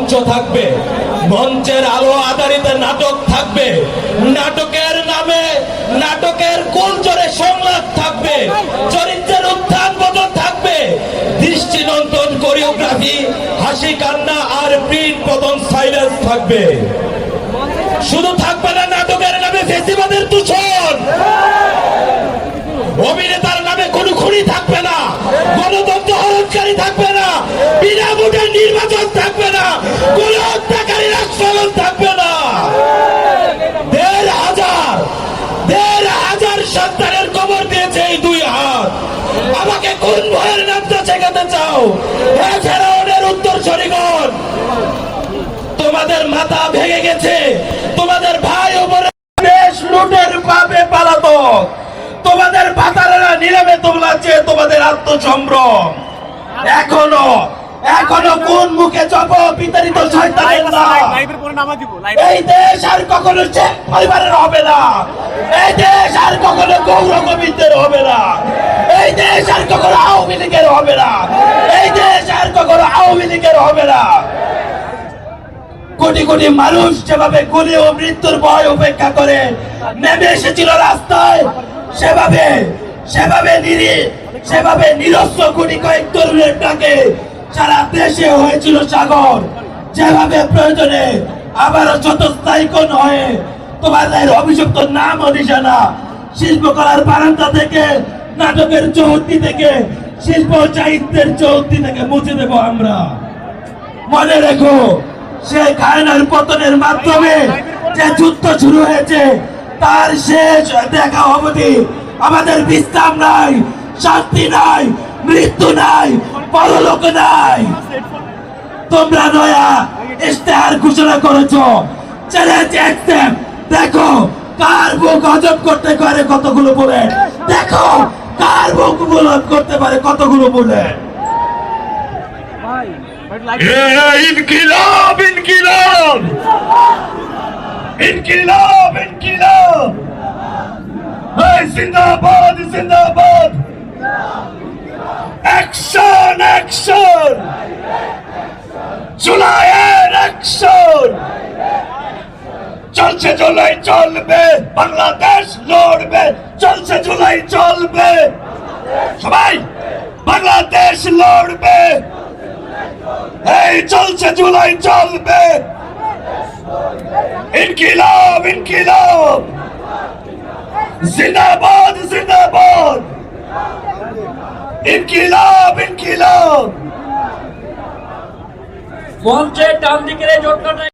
মঞ্চ থাকবে। মঞ্চের আলো আধারিত নাটক থাকবে। নাটকের নামে, নাটকের কুলচরে সংলাপ থাকবে। চরিত্রের উত্থান পতন থাকবে। দৃষ্টিনন্দন কোরিওগ্রাফি, হাসি, কান্না আর প্রিন্ট পতন সাইলেন্স থাকবে। শুধু থাকবে না, নাটকের নামে ফেসিবাদের দূষণ বিনা ভোটের নির্বাচন থাকবে না। কোন হত্যাকারীর আক্রমণ থাকবে না। দেড় হাজার দেড় হাজার সন্তানের কবর দিয়েছে এই দুই হাত। আমাকে কোন ভয়ের নামটা শেখাতে চাও? ফেরাউনের উত্তর শরীগণ তোমাদের মাথা ভেঙে গেছে। তোমাদের ভাই বোনেরা দেশ লুটের পাবে পালাতক তোমাদের ভাতারেরা নীরবে তোমলাচ্ছে তোমাদের আত্মসম্ভ্রম এখনও এখনও কোন মুখে জপ বিতাড়িত শয়তানের নাম? এই দেশ আর কখনো শেখ পরিবারের হবে না। এই দেশ আর কখনো গৌর গোবিন্দের হবে না। এই দেশ আর কখনো আওয়ামী লীগের হবে না। এই দেশ আর কখনো আওয়ামী লীগের হবে না। কোটি কোটি মানুষ যেভাবে গুলি ও মৃত্যুর ভয় উপেক্ষা করে নেমে এসেছিল রাস্তায় সেভাবে সেভাবে নিরি সেভাবে নিরস্ত্র কোটি কয়েক তরুণের ডাকে সারা দেশে হয়েছিল সাগর। যেভাবে প্রয়োজনে আবারও স্থায়ী হয়ে তোমাদের অভিযুক্ত নাম ও নিশানা শিল্পকলার বারান্দা থেকে, নাটকের চৌহদ্দি থেকে, শিল্প সাহিত্যের চৌহদ্দি থেকে মুছে দেব আমরা। মনে রেখো সেই খায়নার পতনের মাধ্যমে যে যুদ্ধ শুরু হয়েছে, তার শেষ দেখা অবধি আমাদের বিশ্রাম নাই শান্তি নাই মৃত্যু নাই পরলোক নাই। তোমরা নয়া ইশতেহার ঘোষণা করেছ। চ্যালেঞ্জ অ্যাকসেপ্ট দেখো কার বুক হজম করতে পারে কতগুলো বলে? দেখো কার বুক হজম করতে পারে কতগুলো বলে? ইনকিলাব ইনকিলাব ইনকিলাব। ইনকিলাব। এই জিন্দাবাদ জিন্দাবাদ অ্যাকশন অ্যাকশন জুলাইয়ের অ্যাকশন চলছে জুলাই, চলবে। বাংলাদেশ লড়বে। চলছে জুলাই, চলবে। সবাই, বাংলাদেশ লড়বে। এই চলছে জুলাই, চলবে। ইনকিলাব ইনকিলাব। জিন্দাবাদ জিন্দাবাদ ইনকিলাব ইনকিলাব মঞ্চের ডান দিকের এই জোটটা